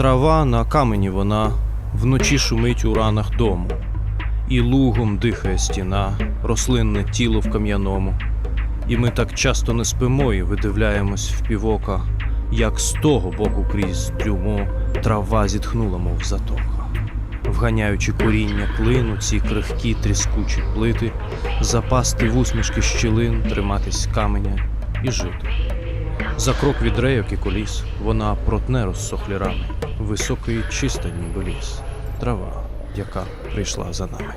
Трава на камені вона вночі шумить у ранах дому, і лугом дихає стіна, рослинне тіло в кам'яному. І ми так часто не спимо і видивляємось в півока, як з того боку крізь трюмо трава зітхнула, мов затока. Вганяючи коріння клину, ці крихкі тріскучі плити, запасти в усмішки щілин, триматись каменя і жити. За крок від рейок і коліс вона протне розсохлі рани, високий чиста ніби ліс, трава, яка прийшла за нами.